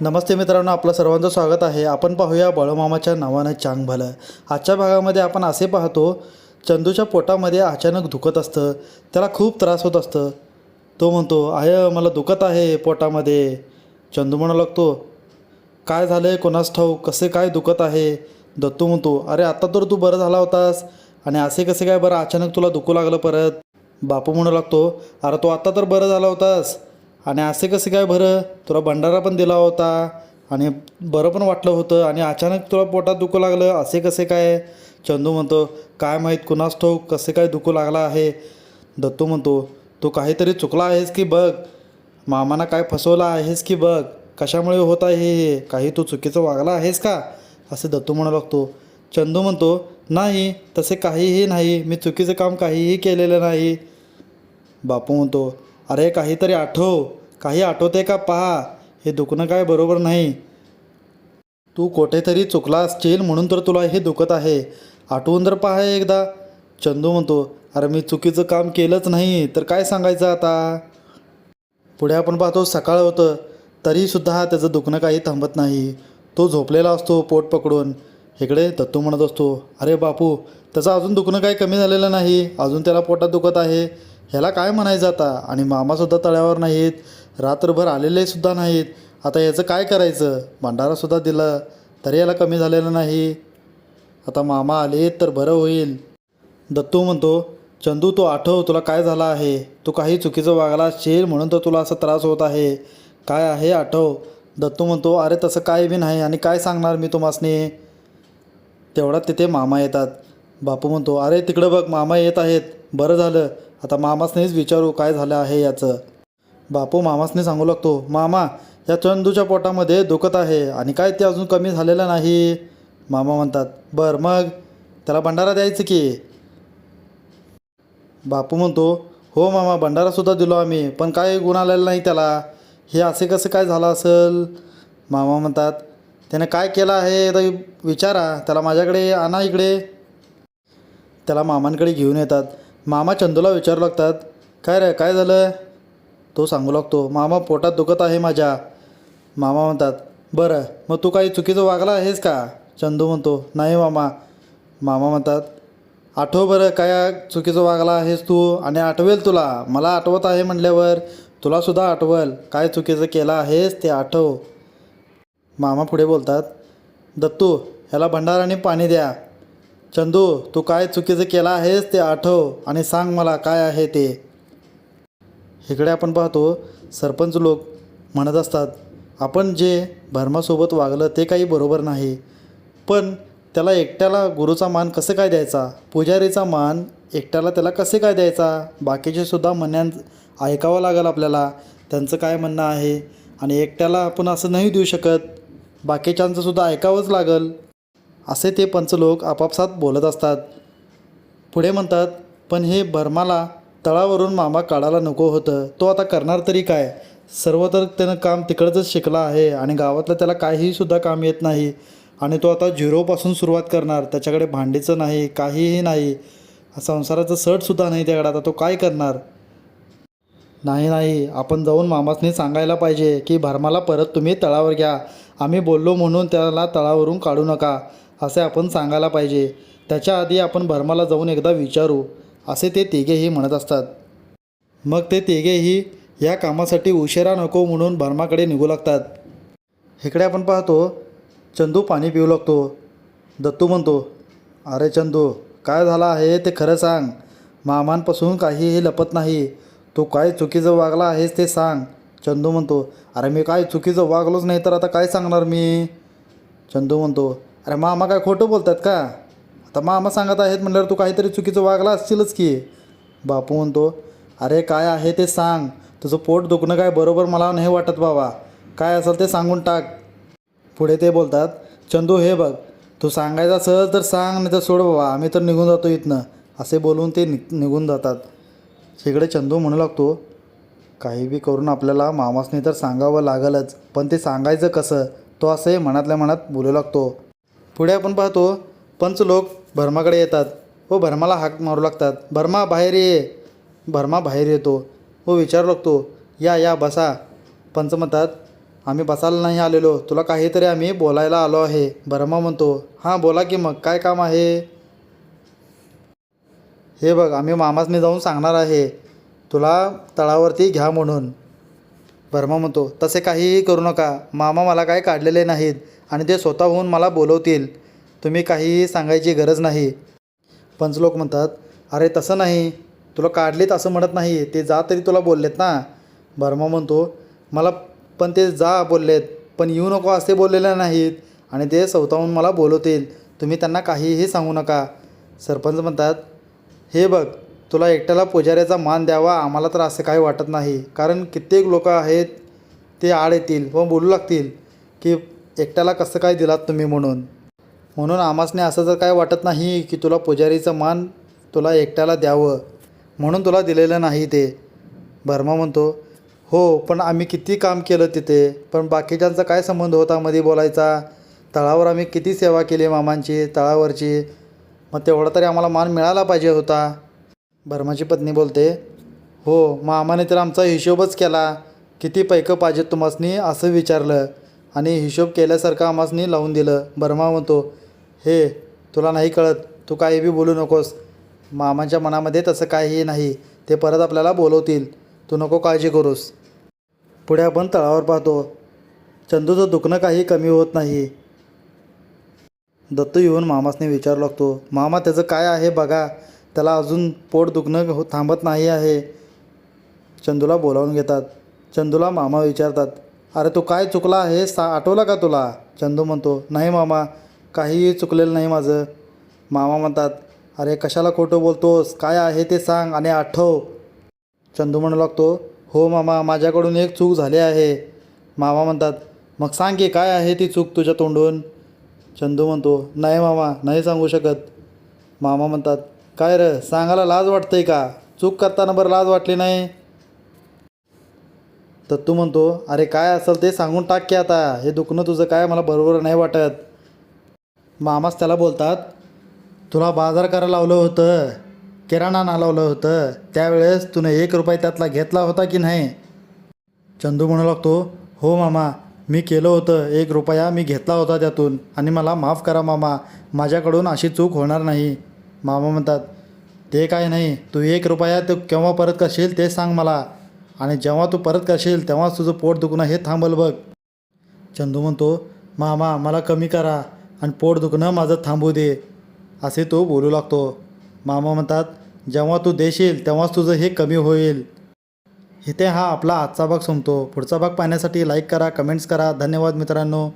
नमस्ते मित्रांनो आपलं सर्वांचं स्वागत आहे. आपण पाहूया बळमामाच्या नावानं चांग भलं आजच्या भागामध्ये आपण असे पाहतो चंदूच्या पोटामध्ये अचानक दुखत असतं. त्याला खूप त्रास होत असतं. तो म्हणतो आय मला दुखत आहे पोटामध्ये. चंदू म्हणू लागतो काय झालं आहे कोणास ठाऊक? कसे काय दुखत आहे? दत्तू म्हणतो अरे आत्ता तर तू बरं झाला होतास. आणि असे कसे काय बरं? अचानक तुला दुखू लागलं परत. बापू म्हणू लागतो अरे तो आत्ता तर बरं झाला होतास. आणि असे कसे काय बरं? तुला भंडारा पण दिला होता आणि बरं पण वाटलं होतं आणि अचानक तुला पोटात दुखू लागलं. असे कसे काय? चंदू म्हणतो काय माहीत कुणास ठाऊक कसे काय दुखू लागला आहे? दत्तू म्हणतो तू काहीतरी चुकला आहेस की बघ? मामाना काय फसवलं आहेस की बघ? कशामुळे होत आहे हे? काही तू चुकीचं वागला आहेस का? असे दत्तू म्हणू लागतो. चंदू म्हणतो नाही तसे काहीही नाही. मी चुकीचं काम काहीही केलेलं नाही. बापू म्हणतो अरे काहीतरी आठव. काही आठवते का पहा. हे दुखणं काय बरोबर नाही. तू कुठेतरी चुकला असशील म्हणून तर तुला हे दुखत आहे. आठवून तर पहा एकदा. चंदू म्हणतो अरे मी चुकीचं काम केलंच नाही तर काय सांगायचं आता? पुढे आपण पाहतो सकाळ होतं. तरीसुद्धा त्याचं दुखणं काही थांबत नाही. तो झोपलेला असतो पोट पकडून. इकडे दत्तू म्हणत असतो अरे बापू त्याचं अजून दुखणं काही कमी झालेलं नाही. अजून त्याला पोटात दुखत आहे. ह्याला काय म्हणायचं आता? आणि मामासुद्धा तळ्यावर नाहीत रात्रभर आलेले सुद्धा नाहीत. आता याचं काय करायचं? भंडारासुद्धा दिलं तरी याला कमी झालेलं नाही. आता मामा आले तर बरं होईल. दत्तू म्हणतो चंदू तू आठव तुला काय झालं आहे? तू काही चुकीचं वागला असशील म्हणून तर तुला असा त्रास होत आहे. काय आहे? आठव. दत्तू म्हणतो अरे तसं काय बी नाही. आणि काय सांगणार मी तुम्हासनी? तेवढ्यात तिथे मामा येतात. बापू म्हणतो अरे तिकडं बघ मामा येत आहेत. बरं झालं. आता मामासनेच विचारू काय झालं आहे याचं. बापू मामासने सांगू लागतो मामा या चंदूच्या पोटामध्ये दुखत आहे आणि काय ते अजून कमी झालेलं नाही. मामा म्हणतात बरं मग त्याला भंडारा द्यायचं की? बापू म्हणतो हो मामा भंडारासुद्धा दिलो आम्ही पण काय गुण आलेला नाही त्याला. हे असे कसं काय झालं असेल? मामा म्हणतात त्याने काय केलं आहे तर विचारा त्याला माझ्याकडे आणा इकडे. त्याला मामांकडे घेऊन येतात. मामा चंदूला विचारू लागतात काय रे काय झालं तो सांगू लागतो मामा पोटात दुखत आहे माझ्या. मामा म्हणतात बरं मग तू काही चुकीचं वागला आहेस का? चंदू म्हणतो नाही मामा. मामा म्हणतात आठव बरं काय चुकीचं वागला आहेस तू आणि आठवेल तुला. मला आठवत आहे म्हटल्यावर तुलासुद्धा आठवल काय चुकीचं केलं आहेस ते आठव. मामा पुढे बोलतात दत्तू ह्याला भंडाराने पाणी द्या. चंदू तू काय चुकीचं केलं आहेस ते आठव आणि सांग मला काय आहे ते. इकडे आपण पाहतो सरपंच लोक म्हणत असतात आपण जे भरमासोबत वागलं ते काही बरोबर नाही. पण त्याला एकट्याला गुरुचा मान कसं काय द्यायचा? पुजारीचा मान एकट्याला त्याला कसे काय द्यायचा? बाकीचे सुद्धा म्हणण्यां ऐकावं लागेल आपल्याला. त्यांचं काय म्हणणं आहे? आणि एकट्याला आपण असं नाही देऊ शकत. बाकीच्यांचं सुद्धा ऐकावंच लागेल. असे ते पंचलोक आपापसात बोलत असतात. पुढे म्हणतात पण हे भरमाला तळावरून मामा काढायला नको होतं. तो आता करणार तरी काय? सर्व तर त्यानं काम तिकडचंच शिकला आहे आणि गावातलं त्याला काहीसुद्धा काम येत नाही. आणि तो आता झिरोपासून सुरुवात करणार. त्याच्याकडे भांडीचं नाही काहीही नाही. संसाराचं सटसुद्धा नाही त्याकडे. आता तो काय करणार? नाही नाही. आपण जाऊन मामासनी सांगायला पाहिजे की भरमाला परत तुम्ही तळावर घ्या. आम्ही बोललो म्हणून त्याला तळावरून काढू नका. असे आपण सांगायला पाहिजे. त्याच्या आधी आपण भरमाला जाऊन एकदा विचारू असे ते तिघेही म्हणत असतात. मग ते तिघेही या कामासाठी उशिरा नको म्हणून भरमाकडे निघू लागतात. इकडे आपण पाहतो चंदू पाणी पिऊ लागतो. दत्तू म्हणतो अरे चंदू काय झालं आहे ते खरं सांग. मामांपासून काहीही लपत नाही. तू काय चुकीचं वागला आहेस ते सांग. चंदू म्हणतो अरे मी काय चुकीचं वागलोच नाही तर आता काय सांगणार मी? चंदू म्हणतो अरे मामा काय खोटं बोलतात का? आता मामा सांगत आहेत म्हटल्यावर तू काहीतरी चुकीचं वागला असशीलच की. बापू म्हणतो अरे काय आहे ते सांग. तुझं पोट दुखणं काय बरोबर मला नाही वाटत बाबा. काय असेल ते सांगून टाक. पुढे ते बोलतात चंदू हे बघ. तू सांगायचं असेल तर सांग नाही तर सोड बाबा. आम्ही तर निघून जातो इथनं. असे बोलून ते नि निघून जातात. तिकडे चंदू म्हणू लागतो काही बी करून आपल्याला मामासनी तर सांगावं लागलच. पण ते सांगायचं कसं? तो असंही मनातल्या मनात बोलू लागतो. पुढे आपण पाहतो पंच लोक भरमाकडे येतात. हो, व भरमाला हाक मारू लागतात. भरमा बाहेर ये. भरमा बाहेर येतो. हो, व विचारू लागतो. या या बसा. पंच म्हणतात आम्ही बसायला नाही आलेलो. तुला काहीतरी आम्ही बोलायला आलो आहे. भर्मा म्हणतो हां बोला की मग. काय काम आहे? हे बघ आम्ही मामासने जाऊन सांगणार आहे. तुला तळावरती घ्या म्हणून. भर्मा म्हणतो तसे काहीही करू नका. मामा मला काय काढलेले नाहीत. आणि ते स्वतःहून मला बोलवतील. तुम्ही काहीही सांगायची गरज नाही. पंचलोक म्हणतात अरे तसं नाही. तुला काढलेत असं म्हणत नाही. ते जा तरी तुला बोललेत ना. बर्मा म्हणतो मला पण ते जा बोललेत पण येऊ नको असे बोललेले नाहीत आणि ते स्वतःहून मला बोलवतील. तुम्ही त्यांना काहीही सांगू नका. सरपंच म्हणतात हे बघ तुला एकट्याला पुजाऱ्याचा मान द्यावा आम्हाला तर असं काही वाटत नाही. कारण कित्येक लोक आहेत ते आड येतील व बोलू लागतील की एकट्याला कसं काय दिलात तुम्ही म्हणून? म्हणून आमासने असं जर काय वाटत नाही की तुला पुजारीचं मान तुला एकट्याला द्यावं म्हणून तुला दिलेलं नाही ते. भर्मा म्हणतो हो पण आम्ही किती काम केलं तिथे पण बाकीच्यांचा काय संबंध होता मध्ये बोलायचा? तळावर आम्ही किती सेवा केली मामांची तळावरची? मग तेवढा तरी आम्हाला मान मिळाला पाहिजे होता. भर्माची पत्नी बोलते हो मामाने तर आमचा हिशोबच केला. किती पैकं पाहिजेत तुम्हासनी असं विचारलं. आणि हिशोब केल्यासारखं आम्हासनी लावून दिलं. बर्मा म्हणतो हे तुला नाही कळत तू काही बी बोलू नकोस. मामाच्या मनामध्ये तसं काहीही नाही. ते परत आपल्याला बोलवतील. तू नको काळजी करूस. पुढे आपण तळावर पाहतो चंदूचं दुखणं काही कमी होत नाही. दत्तू येऊन मामासने विचारू लागतो मामा त्याचं काय आहे बघा. त्याला अजून पोट दुखणं हो थांबत नाही आहे. चंदूला बोलावून घेतात. चंदूला मामा विचारतात अरे तू काय चुकला आहे सा आठवलं का तुला? चंदू म्हणतो नाही मामा काहीही चुकलेलं नाही माझं. मामा म्हणतात अरे कशाला खोटं बोलतोस? काय आहे ते सांग आणि आठव. चंदू म्हणू लागतो हो मामा माझ्याकडून एक चूक झाली आहे. मामा म्हणतात मग सांग की काय आहे ती चूक तुझ्या तोंडून? चंदू म्हणतो नाही मामा नाही सांगू शकत. मामा म्हणतात काय र सांगायला लाज वाटतंय का? चूक करताना बरं लाज वाटली नाही? तर तू म्हणतो अरे काय असेल ते सांगून टाक की आता. हे दुखणं तुझं काय मला बरोबर नाही वाटत. मामाच त्याला बोलतात तुला बाजार करायला लावलं होतं किराणा ना लावलं होतं. त्यावेळेस तुने एक रुपये त्यातला घेतला होता की नाही? चंदू म्हणू लागतो हो मामा मी केलं होतं. एक रुपया मी घेतला होता त्यातून. आणि मला माफ करा मामा माझ्याकडून अशी चूक होणार नाही. मामा म्हणतात ते काय नाही तू एक रुपया तू केव्हा परत करशील ते सांग मला. आणि जेव्हा तू परत करशील तेव्हाच तुझं पोट दुखणं हे थांबल बघ. चंदू म्हणतो मामा मला कमी करा आणि पोट दुखणं माझं थांबू दे. असे तो बोलू लागतो. मामा म्हणतात जेव्हा तू देशील तेव्हाच तुझं हे कमी होईल. इथे हा आपला आजचा भाग संपतो. पुढचा भाग पाहण्यासाठी लाईक करा कमेंट्स करा. धन्यवाद मित्रांनो.